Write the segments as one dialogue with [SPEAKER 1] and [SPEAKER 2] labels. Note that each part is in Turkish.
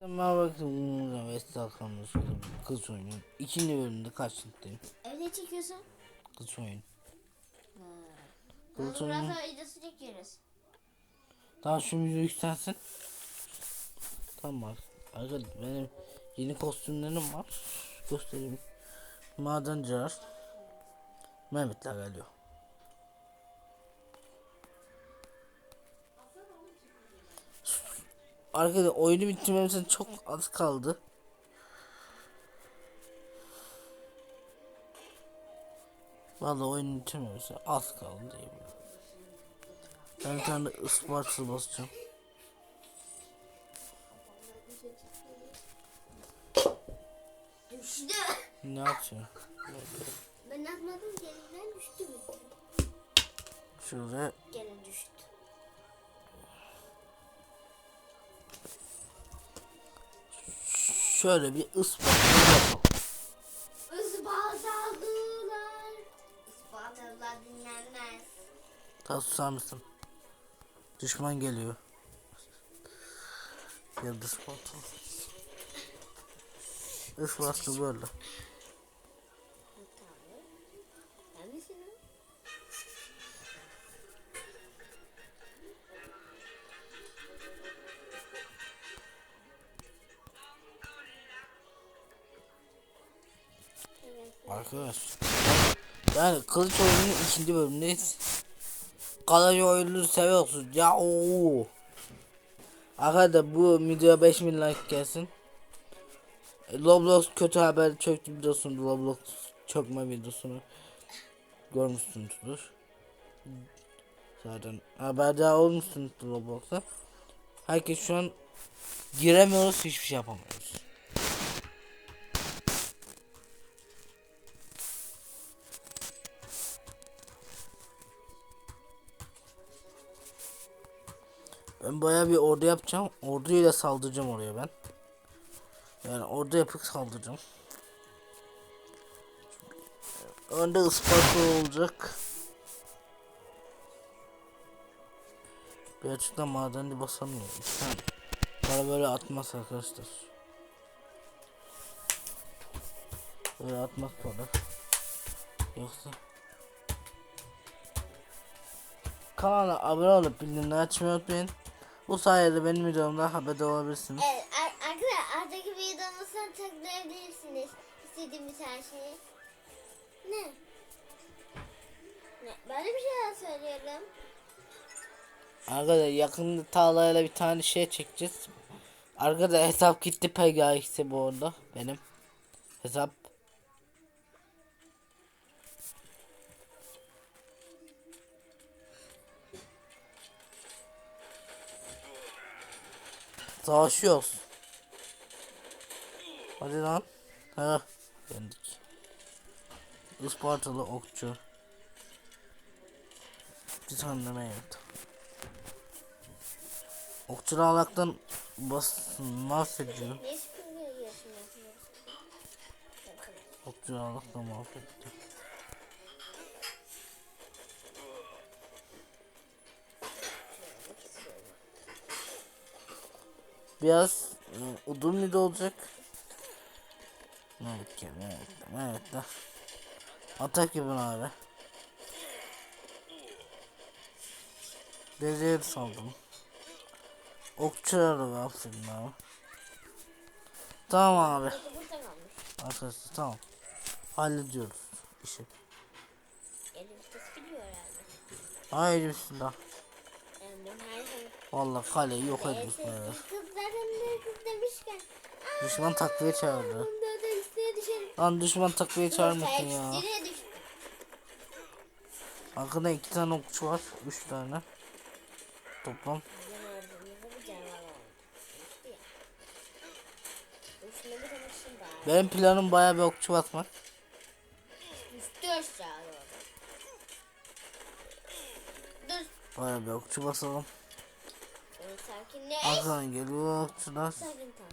[SPEAKER 1] Merhaba bakın ve Stalkan'ın kız oyunu. İkinci bölümde karşınızdayım.
[SPEAKER 2] Evde çekiyorsun.
[SPEAKER 1] Kız.
[SPEAKER 2] Bunu
[SPEAKER 1] Kız
[SPEAKER 2] biraz
[SPEAKER 1] oyunu.
[SPEAKER 2] daha videosu çekiyoruz.
[SPEAKER 1] Daha şu müziği yükselsin. Tamam. Arkadaşlar benim yeni kostümlerim var. Göstereyim. Madenciler. Mehmetler geliyor. Arkadaşlar oyunu bitirmemizin çok az kaldı. Vallahi oyunu bitirmemesi az kaldı diyebilirim. Ben bir tane basacağım.
[SPEAKER 2] Düştü.
[SPEAKER 1] Ne yapacağım?
[SPEAKER 2] Ben atmadım gelinden düştü mü?
[SPEAKER 1] Şöyle şöyle bir Isparta yapalım.
[SPEAKER 2] Ispartalılar. Ispartalılar dinlenmez.
[SPEAKER 1] Ta susar mısın? Düşman geliyor. Geldi Isparta. Isparta böyle. Arkadaş. Yani kılıç oyunun ikinci bölümündeyiz. Kılıç oyununu seviyorsunuz. Ya ooo. Arkadaşlar bu video 5000 like gelsin. E, Roblox kötü haber çöktü biliyorsunuz Roblox çökme videosunu görmüşsünüzdür. Zaten haberdar olmuşsunuz Roblox'a. Herkes şu an giremiyoruz hiçbir şey yapamıyoruz. Ben baya bir ordu yapacağım. Orduyla saldıracağım oraya ben. Yani ordu yapıp saldıracağım. Önde Isparta olacak. Bir açıktan madeni basamıyor. İşte para böyle atmaz arkadaşlar. Böyle atmaz para. Yoksa Kanala abone olup bildirimleri açmayı unutmayın. Bu sayede benim videomda haberdar olabilirsiniz.
[SPEAKER 2] Evet ar- arkadaşlar artık videomuza tıklayabilirsiniz. İstediğimiz her şeyi. Ne? Ne? Böyle bir şeyler söylüyorum.
[SPEAKER 1] Arkadaşlar yakında Tağla'yla bir tane şey çekeceğiz. Arkadaşlar hesap gitti PGX'e bu arada benim. Hesap. Savaşıyoruz. Hadi lan. Ha, yendik. Ispartalı okçu. Bir tane de mevcut. Okçulu alaktan bas mahvediyor. Okçulu alaktan mahvediyor. Biraz e, uzun video olacak. Evet evet evet de. Atak yapın abi. Bezir saldım. Okçuları da aferin abi. Tamam abi. Arkadaşlar tamam. Hallediyoruz işi.
[SPEAKER 2] Elim ses biliyor herhalde.
[SPEAKER 1] Haydi bismillah. Vallahi kaleyi yok.
[SPEAKER 2] Aa,
[SPEAKER 1] Düşman takviye çağırdı. Lan düşman takviye çağırmasın ya. Arkada iki tane okçu var. Üç tane. Toplam. Benim planım bayağı bir okçu basmak. Bayağı bir okçu basalım.
[SPEAKER 2] Ee, sakinleş.
[SPEAKER 1] Arkadan geliyor okçular.
[SPEAKER 2] Sakin tamam.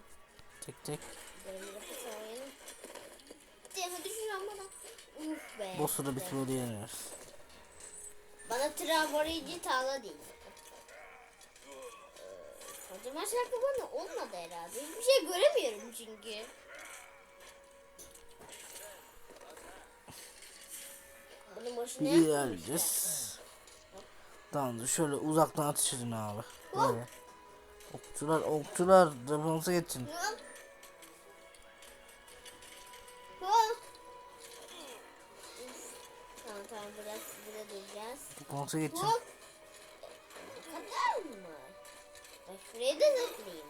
[SPEAKER 1] Tek tek.
[SPEAKER 2] Benim de sarayalım. Cem'i düşüremeden. Uf be.
[SPEAKER 1] Yeniyoruz.
[SPEAKER 2] Bana tramvaycı tağla değil. Ee, Acaba şarkı bana olmadı herhalde. Hiçbir şey göremiyorum çünkü. Bunun başına
[SPEAKER 1] İlerleyeceğiz. Tamamdır şöyle uzaktan atış edin abi. Böyle. Okçular okçular defansa geçin.
[SPEAKER 2] Tamam tamam biraz burada duracağız.
[SPEAKER 1] Defansa geçin.
[SPEAKER 2] Kadar mı? Bak şuraya da zıplayayım.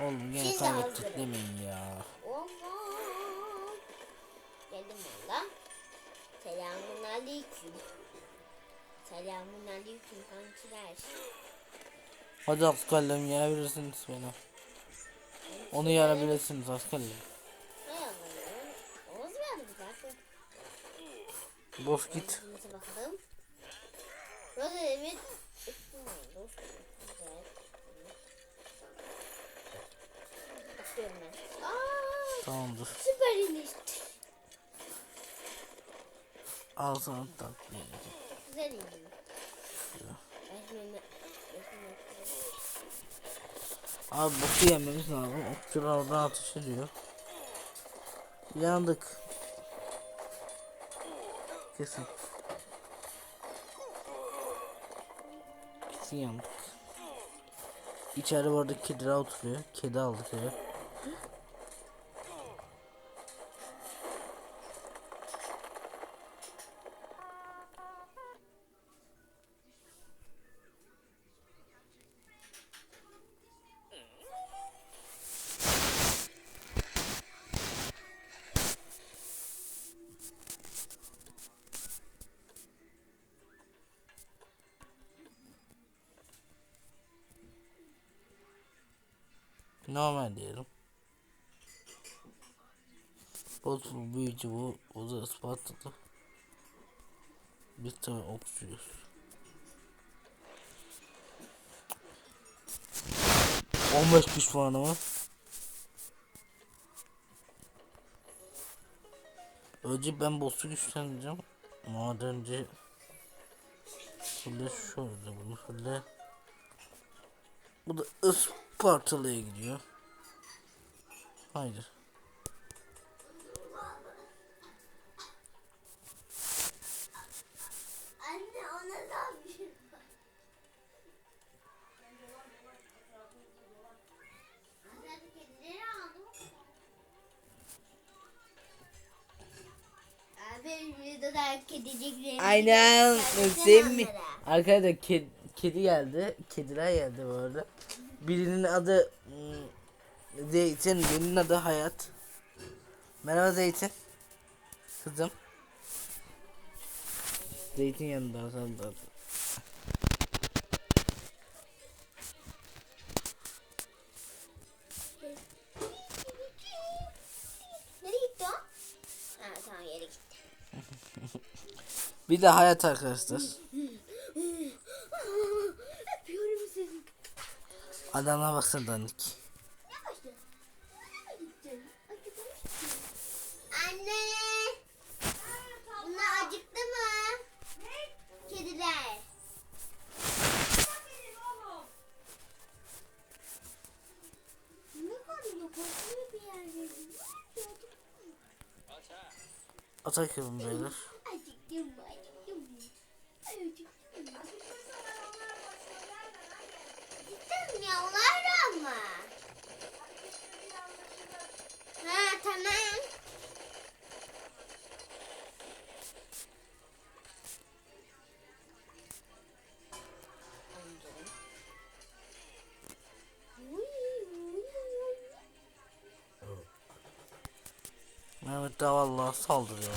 [SPEAKER 1] Oğlum yine kaybettik demeyin ya.
[SPEAKER 2] Aman. Geldim valla. Selamun aleyküm. Selamun aleyküm kankiler.
[SPEAKER 1] Hadi askerlerim yenebilirsiniz beni. Onu yenebilirsiniz askerlerim.
[SPEAKER 2] Oğuz verdi zaten.
[SPEAKER 1] Boş git.
[SPEAKER 2] Bakalım. Aa,
[SPEAKER 1] Tamamdır.
[SPEAKER 2] süper iniş.
[SPEAKER 1] Al sana takviye.
[SPEAKER 2] Güzel resmimi-
[SPEAKER 1] Abi boku yememiz lazım. Okçular oradan atış ediyor. Yandık. Kesin. Kesin yandık. İçeride bu arada kediler oturuyor. Kedi aldık eve. Normal diyelim. Bozul büyücü bu. O da Ispartalı. Biz tabi okçuyuz. On beş güç puanı mı? Önce ben boss'u güçlendireceğim. Madenci Fulle şöyle bunu fulle Bu da Ispartalı'ya gidiyor. Haydi.
[SPEAKER 2] Anne ona aldım. Abi videoda kedicikleri.
[SPEAKER 1] Aynen.
[SPEAKER 2] onlara.
[SPEAKER 1] Arkadaşlar kedi, kedi geldi. Kediler geldi bu arada. Birinin adı hmm, Zeytin, birinin adı Hayat. Merhaba Zeytin. Kızım. Zeytin yanında sandım. Bir de Hayat arkadaşlar. Adana baksana Danik. Yapın beyler. Mehmet de vallahi saldırıyor.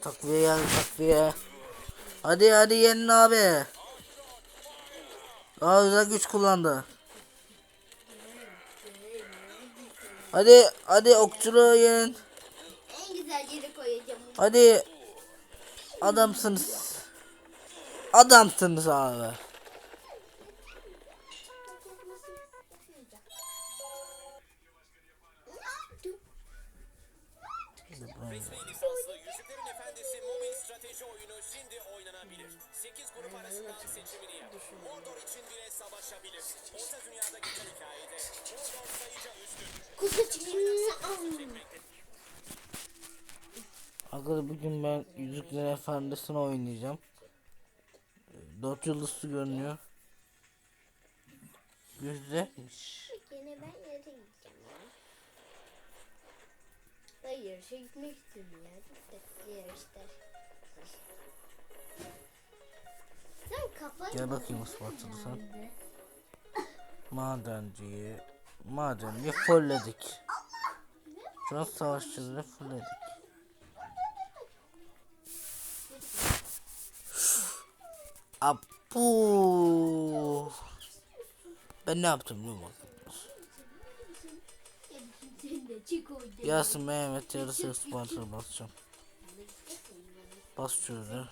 [SPEAKER 1] Takviye geldi takviye. Hadi hadi yenin abi. Daha özel güç kullandı. Hadi hadi okçuluğu yenin.
[SPEAKER 2] En güzel yere koyacağım.
[SPEAKER 1] Hadi. Adamsınız. Adamsınız abi.
[SPEAKER 3] Grup arasından seçimini yap. Mordor için bile savaşabilir. Orta dünyada geçen hikayede Mordor sayıca üstün.
[SPEAKER 1] Arkadaşlar bugün ben Yüzüklerin Efendisi'ni oynayacağım. 4 yıldızlı görünüyor. Güzelmiş.
[SPEAKER 2] Yine ben yere gideceğim ya. Ben yarışa gitmek istiyorum ya. Yarışta.
[SPEAKER 1] Gel bakayım Ispartalı sen. Madenciyi, madenciyi fulledik. Şu an savaşçıları fulledik. Apu. Ben ne yaptım biliyor musun? Yasin Mehmet yarısı Ispartalı basacağım. Bas şöyle.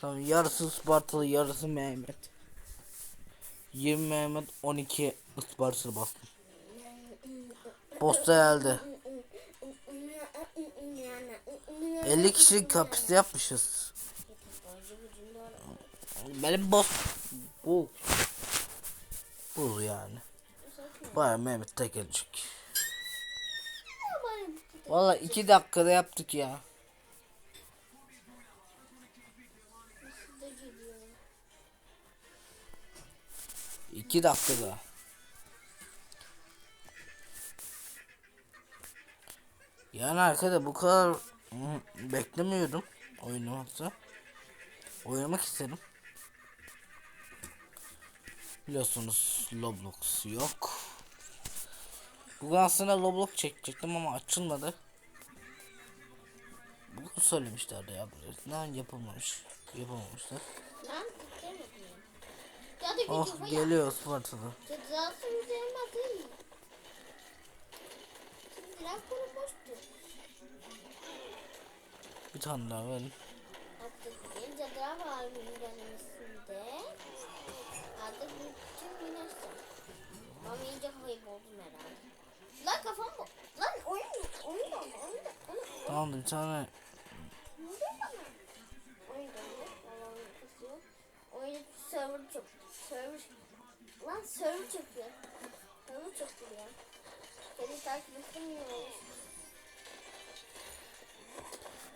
[SPEAKER 1] Tamam yarısı Ispartalı yarısı Mehmet. 20 Mehmet 12 Ispartalı bastım. Posta geldi. 50 kişilik kapasite yapmışız. Benim boss bu. Bu yani. Baya Mehmet tek gelecek. Valla 2 dakikada yaptık ya. İki dakikada. Yani arkada bu kadar beklemiyordum oynamakta. Oynamak istedim. Biliyorsunuz Roblox yok. Bugün aslında Roblox çekecektim ama açılmadı. Bugün söylemişlerdi ya. Ne yapılmamış. Yapamamışlar.
[SPEAKER 2] Da
[SPEAKER 1] Oh
[SPEAKER 2] videoyu
[SPEAKER 1] geliyor Spartalı.
[SPEAKER 2] Cezası üzerime atayım mı? Şimdi rakonu boştu.
[SPEAKER 1] Bir tane daha verin.
[SPEAKER 2] Artık bir cadılar var benim üstünde. Artık bütün güneşler. Ama iyice kayboldum herhalde. Lan kafam bu. Lan oyun oyun oldu. Oyun da oyun
[SPEAKER 1] Tamam bir tane
[SPEAKER 2] çöküyor. Server çöküyor ya. Seni takip istemiyor.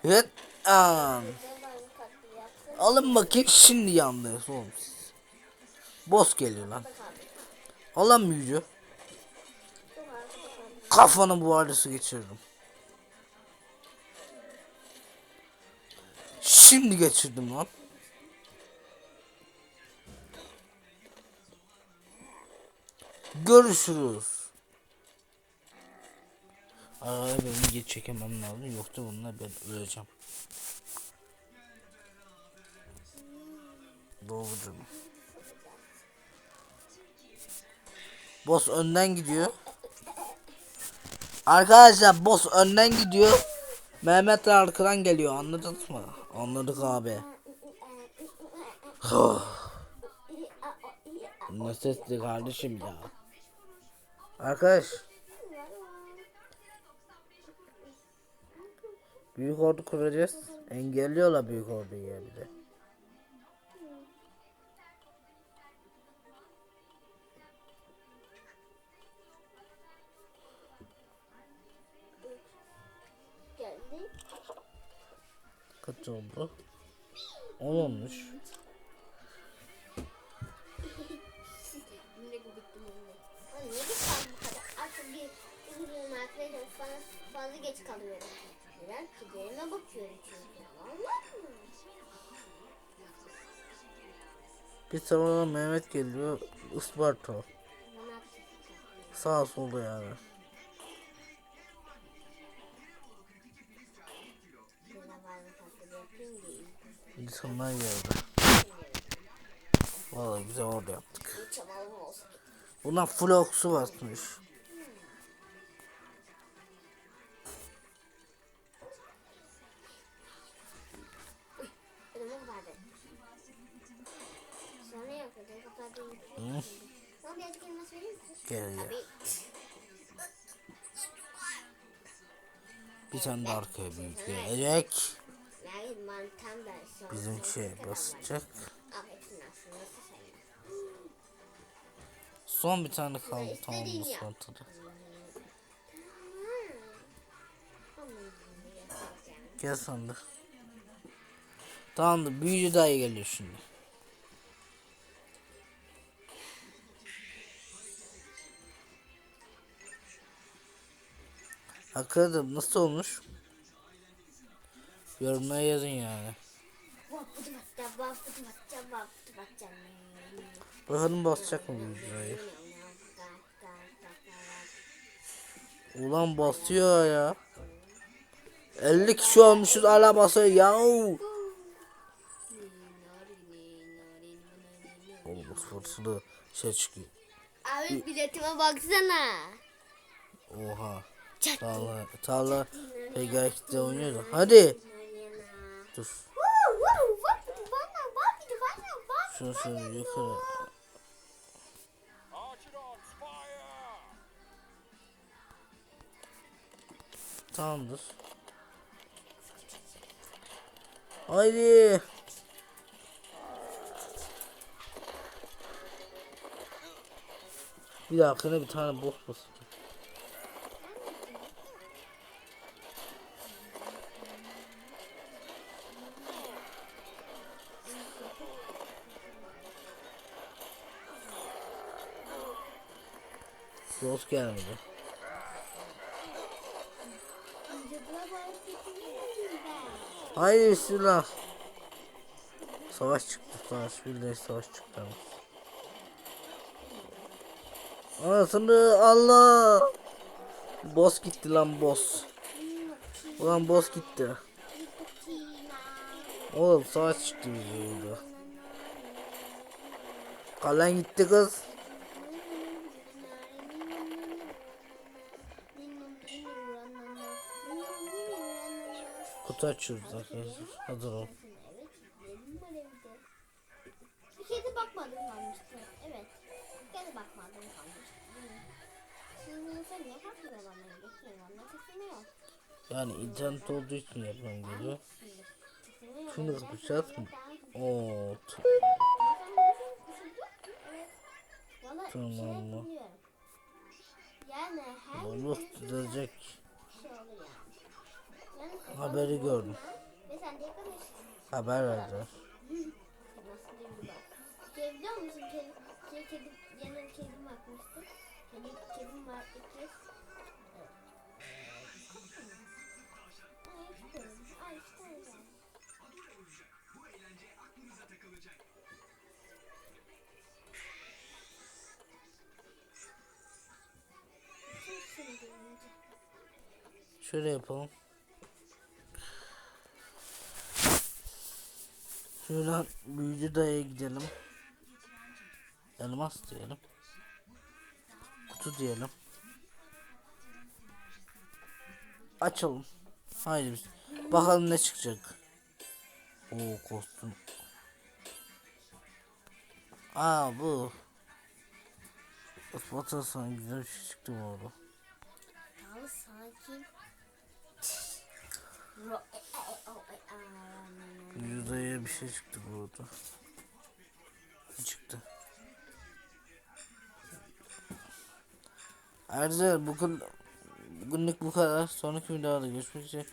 [SPEAKER 1] Evet.
[SPEAKER 2] Yapsın.
[SPEAKER 1] Alın bakayım şimdi yandınız oğlum siz. Geliyor lan. Alan büyücü. Kafanı bu arası geçiririm. Şimdi geçirdim lan. Görüşürüz. Araya benim geç çekemem lazım. Yoksa bunlar ben öleceğim. Doğrudur. Boss önden gidiyor. Arkadaşlar boss önden gidiyor. Mehmet de arkadan geliyor anladınız mı? Anladık abi. ne sesli kardeşim ya. Arkadaş. Büyük ordu kuracağız. Engelliyorlar büyük orduyu ya bir de. Kaç oldu? 10 olmuş.
[SPEAKER 2] Fazla geç kalıyorum. Neden? Kilerime bakıyorum çünkü. Mı?
[SPEAKER 1] Bir sonra Mehmet geliyor. Isparta. Sağ solda yani. İnsanlar geldi. Vallahi güzel orada yaptık. Buna full oksu basmış.
[SPEAKER 2] Kapattım.
[SPEAKER 1] Hı?
[SPEAKER 2] Sana bir açık elma söyleyeyim mi?
[SPEAKER 1] Gel. Bir tane de arkaya büyük. Bizim şey basacak. Son bir tane kaldı tamam bu sırada. Gel sandık. Tamamdır büyücü dayı geliyor şimdi. Hakikaten nasıl olmuş? Yorumlara yazın yani. Bakalım basacak mı dayı? Ulan basıyor ya. 50 kişi olmuşuz hala basıyor ya. Oğlum fırtılı şey çıkıyor.
[SPEAKER 2] Abi biletime baksana.
[SPEAKER 1] Oha. Tarla, tarla PGA'de oynuyor da. Hadi. Dur. Şunu şöyle yukarı. Tamamdır. Haydi. Bir dahakine bir tane boss basacağım. Boss gelmedi. Haydi bismillah. Savaş çıktı savaş. Bildiğin savaş çıktı. Anasını Allah. Boss gitti lan boss. Ulan boss gitti. Oğlum savaş çıktı bize burada. Kalen gitti kız. Kutu açıyoruz arkadaşlar. Hazır ol.
[SPEAKER 2] Bir kedi bakmadım kalmıştı. Evet. Bir kedi bakmadım kalmıştı. Şimdi sen ne kapıda bana bekliyorsun? Ne kısmı yok.
[SPEAKER 1] Yani internet olduğu için yapmam geliyor. Şunu kapatacağız mı? Oo. Haber verdiler.
[SPEAKER 2] Şey biliyor musun? Kedi, şey, kedi, yanına kedim bakmıştı. Kedi, kedim var iki. Ay, şunu görünce.
[SPEAKER 1] Şöyle yapalım. Şuradan büyücü dayıya gidelim. Elmas diyelim. Kutu diyelim. Açalım. Haydi biz. Bakalım ne çıkacak. Oo kostüm. Aa bu. Ispat Hasan güzel bir şey çıktı bu arada.
[SPEAKER 2] Daha sakin.
[SPEAKER 1] Yüzdeye bir şey çıktı burada. Çıktı? Ayrıca bugün bugünlük bu kadar. Sonraki videoda görüşmek üzere.